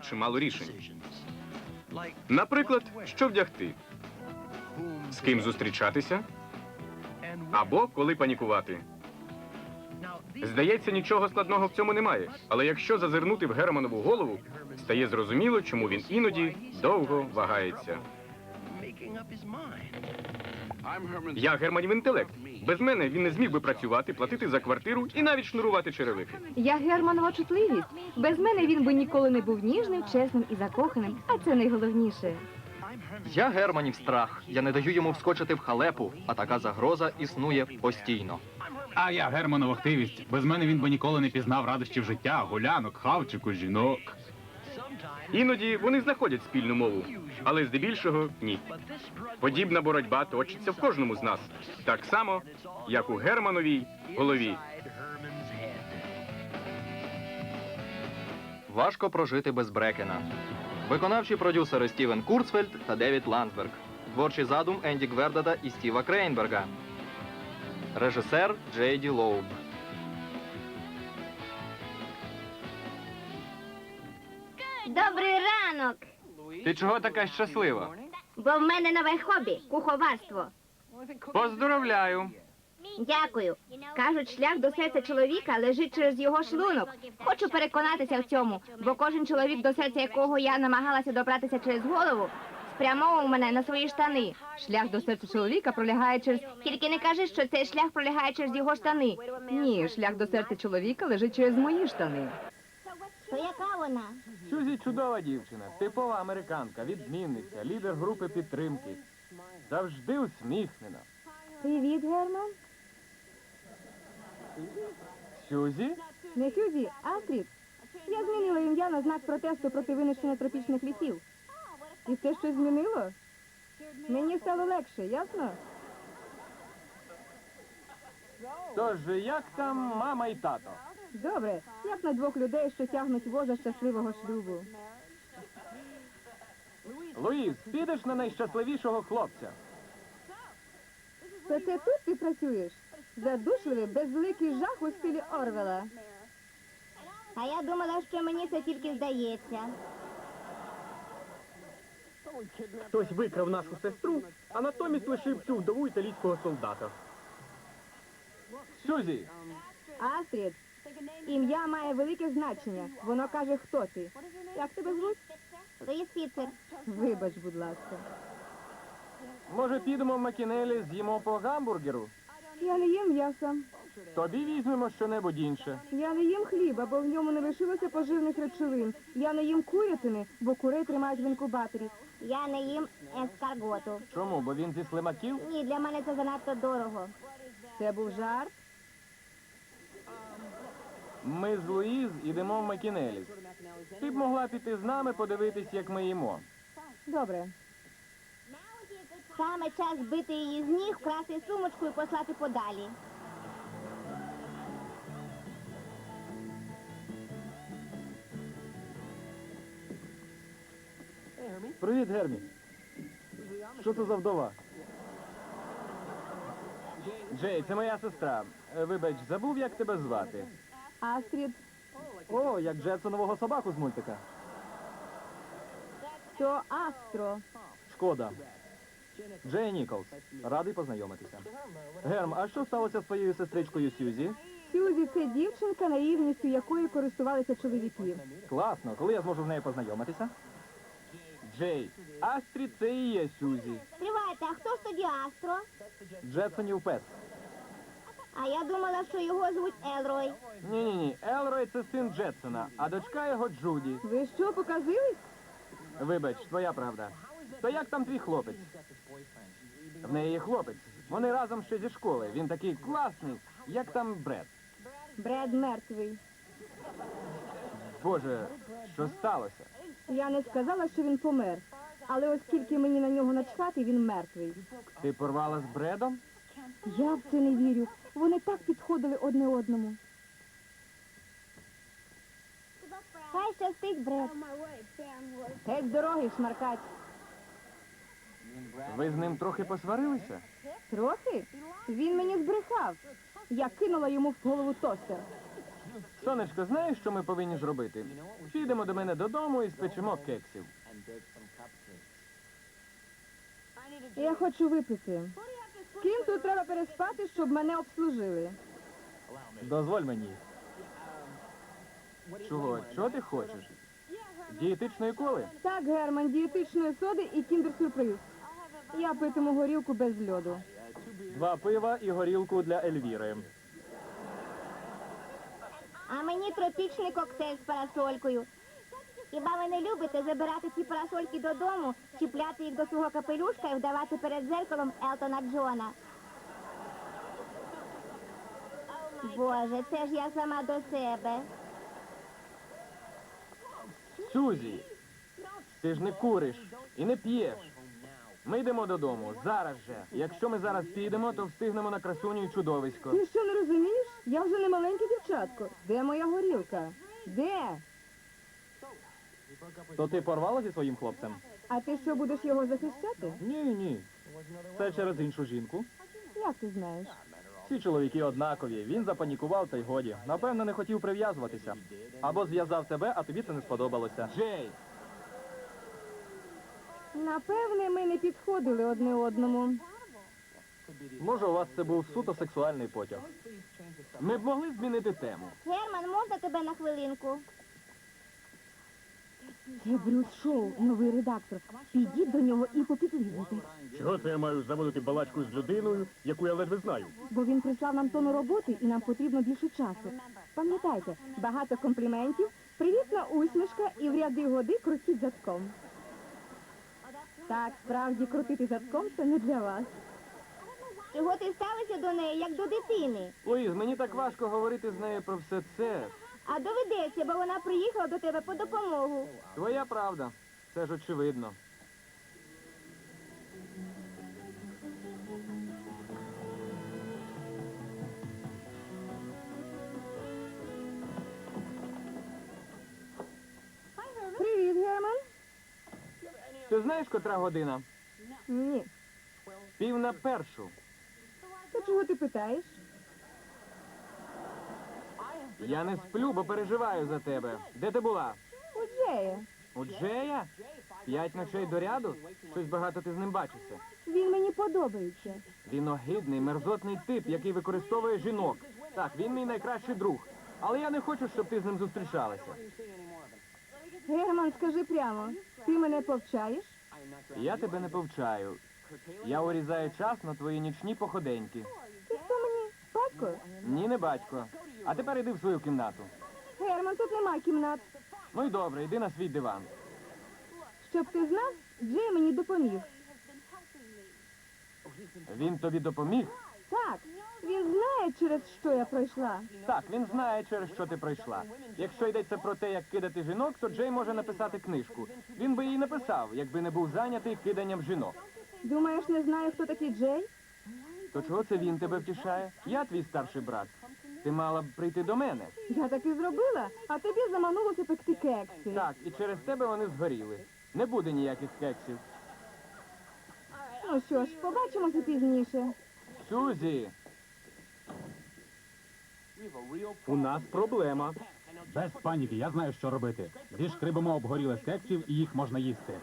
чимало рішень. Наприклад, що вдягти, з ким зустрічатися або коли панікувати. Здається, нічого складного в цьому немає. Але якщо зазирнути в Германову голову, стає зрозуміло, чому він іноді довго вагається. Я Германів інтелект. Без мене він не зміг би працювати, платити за квартиру і навіть шнурувати черевики. Я Германова чутливість. Без мене він би ніколи не був ніжним, чесним і закоханим, а це найголовніше. Я Германів страх. Я не даю йому вскочити в халепу, а така загроза існує постійно. А я Германов активість. Без мене він би ніколи не пізнав радощів життя, гулянок, хавчику, жінок. Іноді вони знаходять спільну мову, але здебільшого ні. Подібна боротьба точиться в кожному з нас, так само, як у Германовій голові. Важко прожити без Брекена. Виконавчі продюсери Стівен Курцфельд та Девід Ландсберг. Творчий задум Енді Гвердада і Стіва Крейнберга. Режисер Джей Ді Лоуб. Добрий ранок! Ти чого така щаслива? Бо в мене нове хобі куховарство. Поздоровляю. Дякую. Кажуть, шлях до серця чоловіка лежить через його шлунок. Хочу переконатися в цьому, бо кожен чоловік, до серця якого я намагалася добратися через голову, спрямовував мене на свої штани. Шлях до серця чоловіка пролягає через. Тільки не кажи, що цей шлях пролягає через його штани. Ні, шлях до серця чоловіка лежить через мої штани. То яка вона? Сюзі чудова дівчина, типова американка, відмінниця, лідер групи підтримки. Завжди усміхнена. Привіт, Герман. Сюзі? Не Сюзі, Астрід. Я змінила ім'я на знак протесту проти винищення тропічних лісів. І це щось змінило? Мені стало легше, ясно? Тож, як там мама і тато? Добре, як на двох людей, що тягнуть воза щасливого шлюбу. Луїз, підеш на найщасливішого хлопця. То це тут ти працюєш? Задушливий, безликий жах у стилі Орвела. А я думала, що мені це тільки здається. Хтось викрав нашу сестру, а натомість лишив цю вдову італійського солдата. Сюзі, Астрід, ім'я має велике значення. Воно каже, хто ти. Як тебе звуть? Луїс Фіцер. Вибач, будь ласка. може підемо в Макінелі, з'їмо по гамбургеру? Я не їм м'яса. Тобі візьмемо щонебудь інше. Я не їм хліба, бо в ньому не лишилося поживних речовин. Я не їм курятини, бо курей тримають в інкубаторі. Я не їм ескарготу. Чому? Бо він зі слимаків? Ні, для мене це занадто дорого. Це був жарт. Ми з Луїз ідемо в Макінелі. Ти б могла піти з нами подивитись, як ми їмо. Добре. Саме час збити її з ніг, вкрасти сумочку і послати подалі. Привіт, Гермі. Що це за вдова? Джей, це моя сестра. Вибач, забув, як тебе звати. Астрід, О, як Джетсонового собаку з мультика. то Астро. Шкода. Джей Ніколс. Радий познайомитися. Герм, а що сталося з твоєю сестричкою Сюзі? Сюзі це дівчинка, наївністю якої користувалися чоловіки. Класно, коли я зможу з нею познайомитися? Джей, Астрід це і є Сюзі. Тривайте, а хто ж тоді Астро? Джетсонів пес. А я думала, що його звуть Елрой. Ні-ні-ні, Елрой це син Джетсона, а дочка його Джуді. Ви що, показились? Вибач, твоя правда. То як там твій хлопець? В неї є хлопець. Вони разом ще зі школи. Він такий класний. Як там Бред? Бред мертвий. Боже, що сталося? Я не сказала, що він помер. Але оскільки мені на нього начхати, він мертвий. Ти порвала з Бредом? Я в це не вірю. Вони так підходили одне одному. Хай щастить, Бред. Геть з дороги, шмаркач. Ви з ним трохи посварилися? Трохи? Він мені збрехав. Я кинула йому в голову тостер. Сонечко, знаєш, що ми повинні зробити? Підемо до мене додому і спечемо кексів. Я хочу випити. З ким тут треба переспати, щоб мене обслужили? Дозволь мені. Чого? Чого ти хочеш? Дієтичної коли? Так, Герман, дієтичної соди і кіндер-сюрприз. Я питиму горілку без льоду. Два пива і горілку для Ельвіри. А мені тропічний коктейль з парасолькою. Хіба ви не любите забирати ці парасольки додому, чіпляти їх до свого капелюшка і вдавати перед зеркалом Елтона Джона? Боже, це ж я сама до себе. Сюзі, ти ж не куриш і не п'єш. Ми йдемо додому, зараз же. Якщо ми зараз підемо, то встигнемо на красуню і чудовисько. Ти що не розумієш? Я вже не маленьке дівчатко. Де моя горілка? Де? То ти порвала зі своїм хлопцем? А ти що будеш його захищати? Ні, ні. Це через іншу жінку. Як ти знаєш? Всі чоловіки однакові. Він запанікував та й годі. Напевно, не хотів прив'язуватися. Або зв'язав тебе, а тобі це не сподобалося. Джей! Напевне, ми не підходили одне одному. Може, у вас це був суто сексуальний потяг. Ми б могли змінити тему. Герман, можна тебе на хвилинку? Це Брюс Шоу, новий редактор. Підіть до нього і попідлізуйте. Чого це я маю заводити балачку з людиною, яку я ледве знаю? Бо він прислав нам тону роботи і нам потрібно більше часу. Пам'ятайте, багато компліментів, привітна усмішка і в ряди годи крутіть задком. Так, справді крутити задком це не для вас. Чого ти ставишся до неї, як до дитини? Луїз, мені так важко говорити з нею про все це. А доведеться, бо вона приїхала до тебе по допомогу. Твоя правда. Це ж очевидно. Привіт, Герман. Ти знаєш, котра година? Ні. Пів на першу. То чого ти питаєш? Я не сплю, бо переживаю за тебе. Де ти була? У Джея. У Джея? П'ять ночей до ряду? Щось багато ти з ним бачишся. Він мені подобається. Він огидний, мерзотний тип, який використовує жінок. Так, він мій найкращий друг. Але я не хочу, щоб ти з ним зустрічалася. Герман, скажи прямо, ти мене повчаєш? Я тебе не повчаю. Я урізаю час на твої нічні походеньки. Ти хто мені? Батько? Ні, не батько. А тепер іди в свою кімнату. Герман, тут нема кімнат. Ну й добре, йди на свій диван. Щоб ти знав, Джей мені допоміг. Він тобі допоміг? Так, він знає, через що я пройшла. Так, він знає, через що ти пройшла. Якщо йдеться про те, як кидати жінок, то Джей може написати книжку. Він би її написав, якби не був зайнятий киданням жінок. Думаєш, не знаю, хто такий Джей? То чого це він тебе втішає? Я твій старший брат. Ти мала б прийти до мене. Я так і зробила, а тобі заманулося пекти кекси. Так, і через тебе вони згоріли. Не буде ніяких кексів. Ну що ж, побачимося пізніше. Сюзі! У нас проблема. Без паніки, я знаю, що робити. Зішкрибимо обгоріле з кексів і їх можна їсти.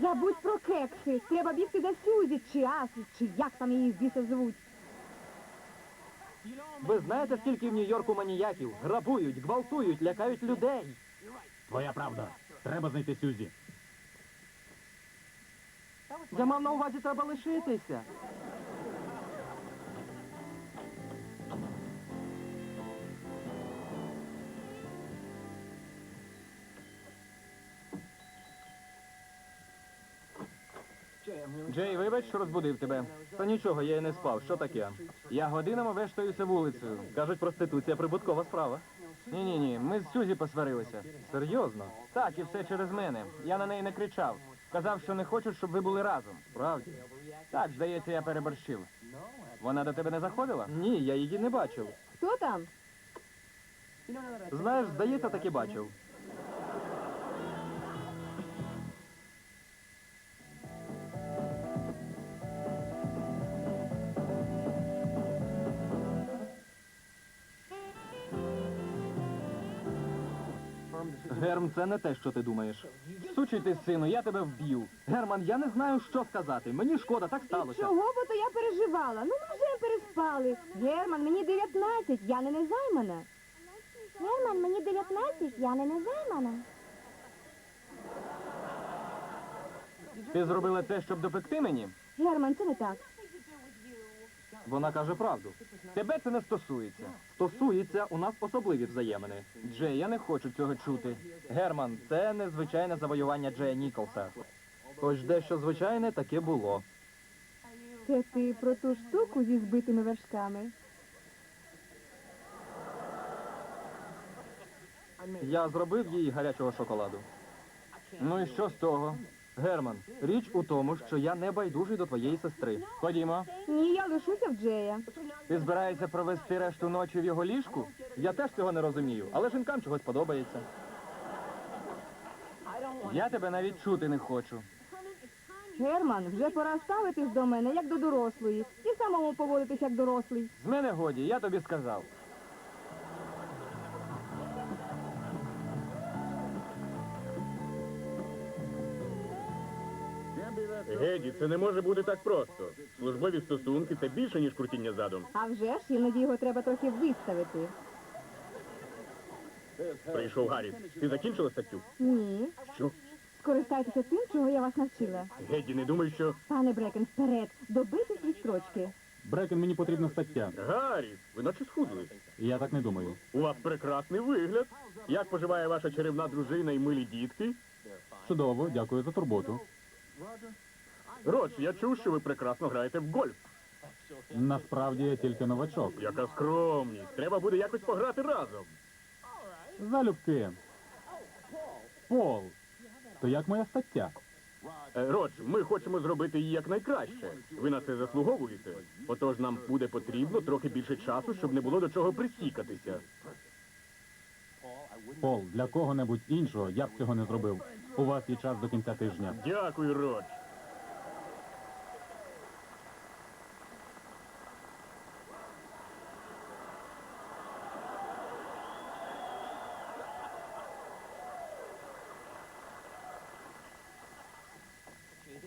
Забудь про кекси. Треба бігти за Сюзі, чи Асі, чи як там її біса звуть. Ви знаєте, скільки в Нью-Йорку маніяків? Грабують, гвалтують, лякають людей. Твоя правда. Треба знайти Сюзі. Я мав на увазі, треба лишитися. Джей, вибач, що розбудив тебе. Та нічого, я й не спав. Що таке? Я годинами вештаюся вулицею. Кажуть, проституція прибуткова справа. Ні, ні, ні, ми з Сюзі посварилися. Серйозно? Так, і все через мене. Я на неї не кричав. Сказав, що не хочу, щоб ви були разом. Справді? Так, здається, я переборщив. Вона до тебе не заходила? Ні, я її не бачив. Хто там? Знаєш, здається, таки бачив. Герм, це не те, що ти думаєш. Сучий ти сину, я тебе вб'ю. Герман, я не знаю, що сказати. Мені шкода, так І сталося. чого бо то я переживала? Ну ми вже переспали. Герман, мені 19, я не незаймана. Герман, мені 19, я не незаймана. Ти зробила це, щоб допекти мені? Герман, це не так. Вона каже правду. Тебе це не стосується. Стосується у нас особливі взаємини. Джей, я не хочу цього чути. Герман, це незвичайне завоювання Джея Ніколса. Хоч дещо звичайне таке було. Це ти про ту штуку зі збитими вершками. Я зробив їй гарячого шоколаду. Ну і що з того? Герман, річ у тому, що я не байдужий до твоєї сестри. Ходімо. Ні, я лишуся в Джея. Ти збираєшся провести решту ночі в його ліжку? Я теж цього не розумію, але жінкам чогось подобається. Я тебе навіть чути не хочу. Герман, вже пора ставитись до мене як до дорослої і самому поводитись як дорослий. З мене годі, я тобі сказав. Геді, це не може бути так просто. Службові стосунки це більше, ніж крутіння задом. А вже ж іноді його треба трохи виставити. Прийшов Гарріс. Ти закінчила статтю? Ні. Що? Скористайтеся тим, чого я вас навчила. Геді, не думай, що. Пане Брекен, вперед, добитись від строчки. Брекен, мені потрібна стаття. Гарріс, ви наче схудли. Я так не думаю. У вас прекрасний вигляд. Як поживає ваша чарівна дружина і милі дітки? Чудово, дякую за турботу. Роч, я чув, що ви прекрасно граєте в гольф. Насправді я тільки новачок. Яка скромність. Треба буде якось пограти разом. Залюбки. Пол. То як моя стаття? Е, Родж, ми хочемо зробити її якнайкраще. Ви на це заслуговуєте. Отож нам буде потрібно трохи більше часу, щоб не було до чого присікатися. Пол, для кого-небудь іншого я б цього не зробив. У вас є час до кінця тижня. Дякую, Родж.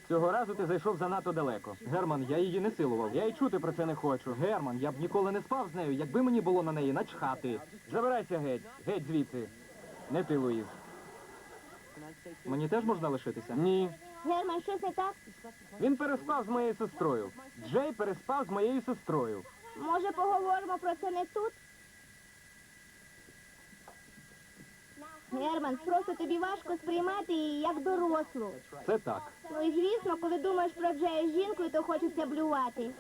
Цього разу ти зайшов занадто далеко. Герман, я її не силував. Я й чути про це не хочу. Герман, я б ніколи не спав з нею, якби мені було на неї начхати. Забирайся геть, геть звідси. Не ти, Луїз. Мені теж можна лишитися? Ні. Герман, щось не так? Він переспав з моєю сестрою. Джей переспав з моєю сестрою. Може, поговоримо про це не тут? Герман, просто тобі важко сприймати її як дорослу. Це так. Ну і звісно, коли думаєш про Джея з жінкою, то хочеться блювати.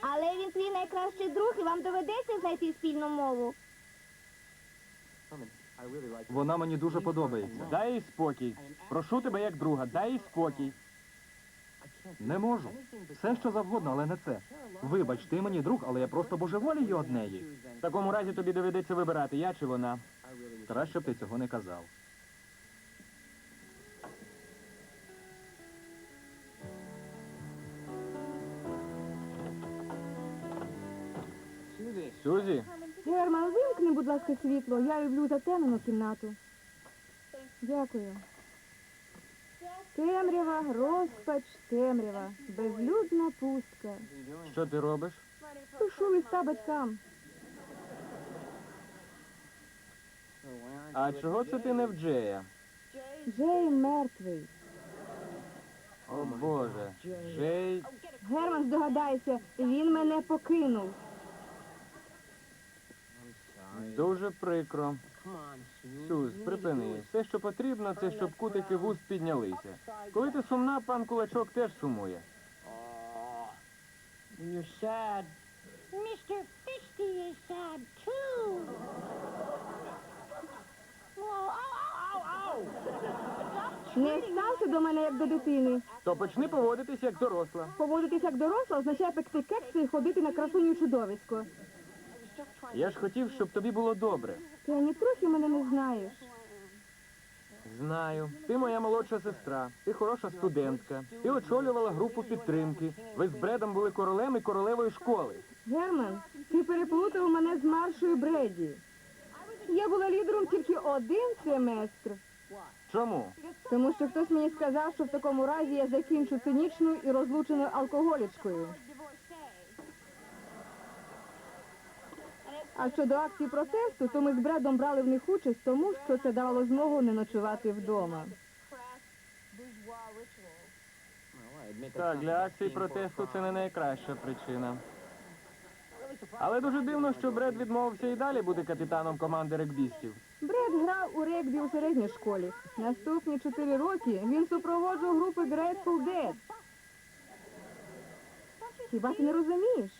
Але він твій найкращий друг, і вам доведеться знайти спільну мову. Вона мені дуже подобається. Дай їй спокій. Прошу тебе як друга, дай їй спокій. Не можу. Все, що завгодно, але не це. Вибач, ти мені друг, але я просто божеволію од неї. В такому разі тобі доведеться вибирати, я чи вона. Краще б ти цього не казав. Сюзі, Герман, вимкни, будь ласка, світло. Я люблю затемнену кімнату. Дякую. Темрява, розпач, темрява, безлюдна пустка. що ти робиш? Пишу листа батькам. А чого це ти не в Джея? Джей мертвий. О Боже, Джей. Герман, здогадайся, він мене покинув. Дуже прикро. Сюз, припини. Все, що потрібно, це щоб кутики вуст піднялися. Коли ти сумна, пан кулачок теж сумує. Mr. Fisty is sad too. Не стався до мене як до дитини. То почни поводитись як доросла. Поводитись як доросла означає пекти кекси і ходити на красуню чудовисько. Я ж хотів, щоб тобі було добре. Ти ані трохи мене не знаєш. Знаю. Ти моя молодша сестра, ти хороша студентка. Ти очолювала групу підтримки. Ви з Бредом були королем і королевою школи. Герман, ти переплутав мене з маршою Бреді. Я була лідером тільки один семестр. Чому? Тому що хтось мені сказав, що в такому разі я закінчу цинічною і розлученою алкоголічкою. А щодо акції протесту, то ми з Бредом брали в них участь, тому що це давало змогу не ночувати вдома. Так, для акції протесту це не найкраща причина. Але дуже дивно, що Бред відмовився і далі бути капітаном команди регбістів. Бред грав у регбі у середній школі. Наступні чотири роки він супроводжував групи Grateful Dead. Хіба ти не розумієш?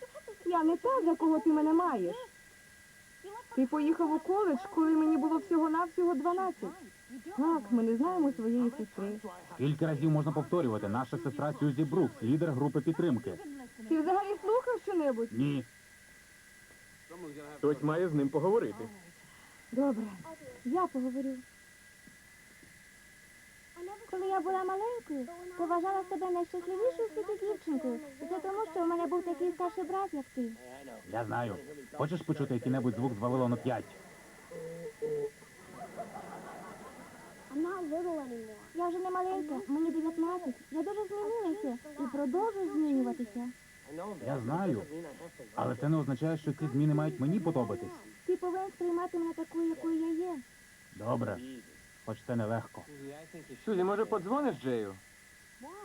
Я не та, за кого ти мене маєш. Ти поїхав у коледж, коли мені було всього-навсього 12. Так, ми не знаємо своєї сестри. Скільки разів можна повторювати? Наша сестра Сюзі Брукс, лідер групи підтримки. Ти взагалі слухав що-небудь? Ні. Хтось має з ним поговорити. Добре, я поговорю. Коли я була маленькою, то вважала себе найщасливішою в світі дівчинкою. І це тому, що у мене був такий старший брат, як ти. Я знаю. Хочеш почути який-небудь звук з Вавилону 5? Я вже не маленька, мені 19. Я дуже змінилася і продовжую змінюватися. Я знаю. Але це не означає, що ці зміни мають мені подобатись. Ти повинен сприймати мене такою, якою я є. Добре. Хоч це нелегко. Сюзі, може подзвониш Джею?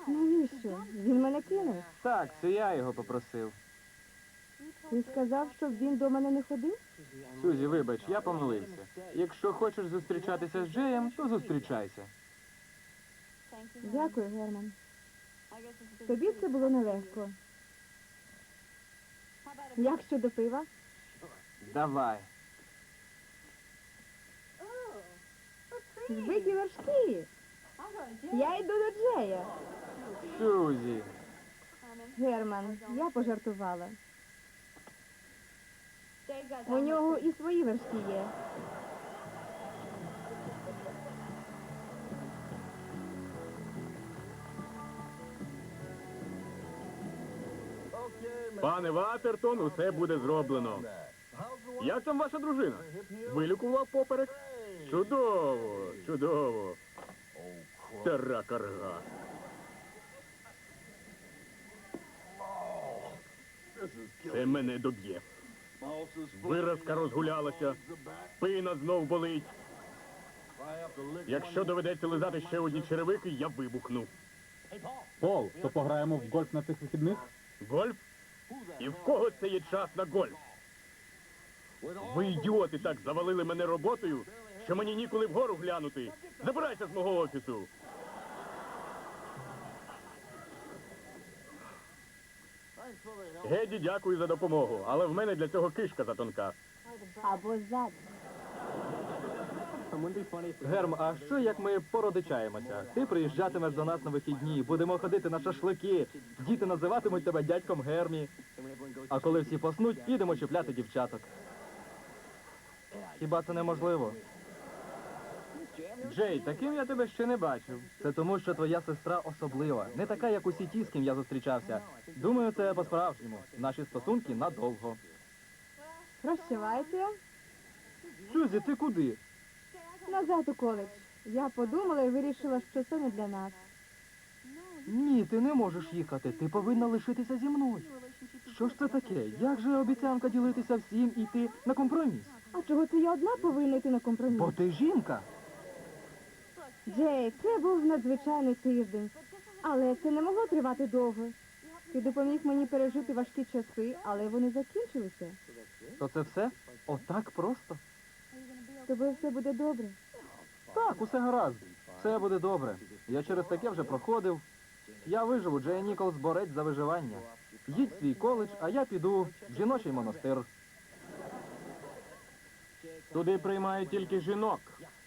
Навіщо? Він мене кинув. Так, це я його попросив. Ти сказав, щоб він до мене не ходив? Сюзі, вибач, я помилився. Якщо хочеш зустрічатися з Джеєм, то зустрічайся. Дякую, Герман. Тобі це було нелегко. Як щодо пива? Давай. Збиті вершки. Я йду до Джея. Сюзі. Герман, я пожартувала. У нього і свої вершки є. Пане Ватертон, усе буде зроблено. Як там ваша дружина? Вилікував поперек? Чудово, чудово. Стара карга. Це мене доб'є. Виразка розгулялася, спина знов болить. Якщо доведеться лизати ще одні черевики, я вибухну. Пол, то пограємо в гольф на цих вихідних? Гольф? І в кого це є час на гольф? Ви ідіоти так завалили мене роботою, що мені ніколи вгору глянути. Забирайся з мого офісу. Геді, дякую за допомогу, але в мене для цього кишка затонка. Або зад. Герм, а що як ми породичаємося? Ти приїжджатимеш до нас на вихідні, будемо ходити на шашлики, діти називатимуть тебе дядьком Гермі. А коли всі поснуть, підемо чіпляти дівчаток. Хіба це неможливо? Джей, таким я тебе ще не бачив. Це тому, що твоя сестра особлива, не така, як усі ті, з ким я зустрічався. Думаю, це по-справжньому. Наші стосунки надовго. Прощавайте. Сюзі, ти куди? Назад у коледж. Я подумала і вирішила, що це не для нас. Ні, ти не можеш їхати. Ти повинна лишитися зі мною. Що ж це таке? Як же обіцянка ділитися всім і йти на компроміс? А чого це я одна повинна йти на компроміс? Бо ти жінка. Джей, це був надзвичайний тиждень. Але це не могло тривати довго. Ти допоміг мені пережити важкі часи, але вони закінчилися. То це все? Отак просто? З тобою все буде добре. Так, усе гаразд. Все буде добре. Я через таке вже проходив. Я виживу, Джей Ніколс борець за виживання. Їдь в свій коледж, а я піду в жіночий монастир. Туди приймають тільки жінок.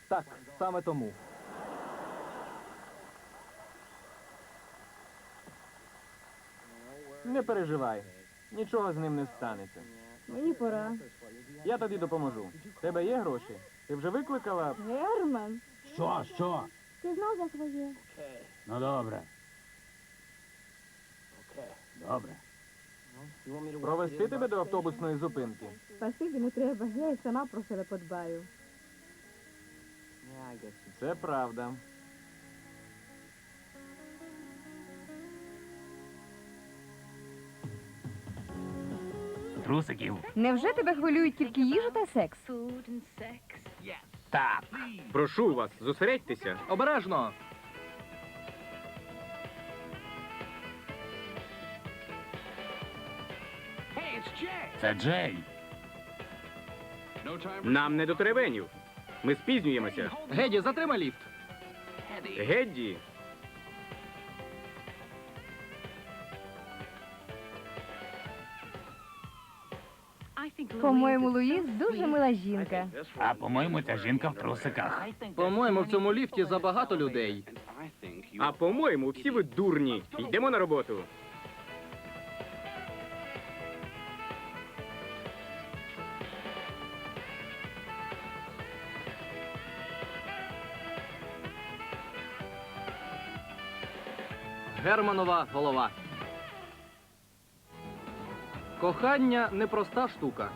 Так, саме тому. Не переживай. Нічого з ним не станеться. Мені пора. Я тобі допоможу. Тебе є гроші? Ти вже викликала? Герман, Що, що? Ти знов за своє. Ну добре. Добре. Провести тебе до автобусної зупинки. Спасибі, не треба, я і сама про себе подбаю. Це правда. Трусиків. Невже тебе хвилюють тільки їжа та секс? Так. Прошу вас, зосередьтеся. Обережно! Це Джей. Нам не до теревенів. Ми спізнюємося. Геді, затримай ліфт. Гедді, По-моєму, Луїс дуже мила жінка. А по-моєму, ця жінка в трусиках. По-моєму, в цьому ліфті забагато людей. а по-моєму, всі ви дурні. Йдемо на роботу. Германова голова. Кохання непроста штука.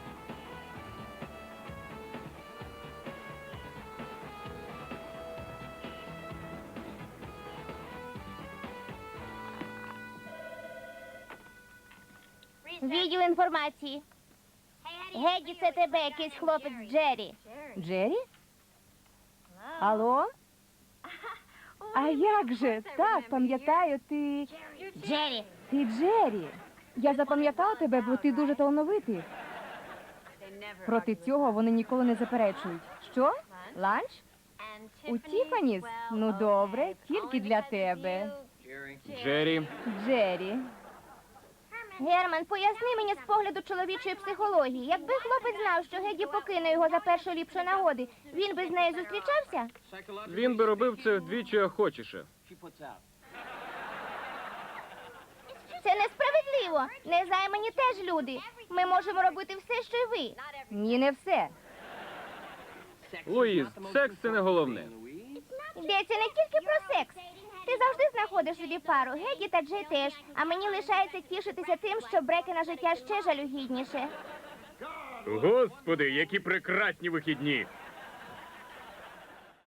Відділ інформації. Геді, це тебе, якийсь хлопець Джері. Джері? Алло? А як же? Так, пам'ятаю, ти. Джері. Ти Джері. Я запам'ятала тебе, бо ти дуже талановитий. Проти цього вони ніколи не заперечують. Що? Ланч? У Тіфаніс? Ну добре, тільки для тебе. Джері, Джері. Герман, поясни мені з погляду чоловічої психології. Якби хлопець знав, що Геді покине його за першої ліпшої нагоди, він би з нею зустрічався? він би робив це вдвічі охочіше. Це несправедливо. Незаймані теж люди. Ми можемо робити все, що й ви. Ні, не все. Луїс, секс це не головне. Йдеться не тільки про секс. Ти завжди знаходиш собі пару, Геді та Джей теж. А мені лишається тішитися тим, що бреки на життя ще жалюгідніше. Господи, які прекрасні вихідні!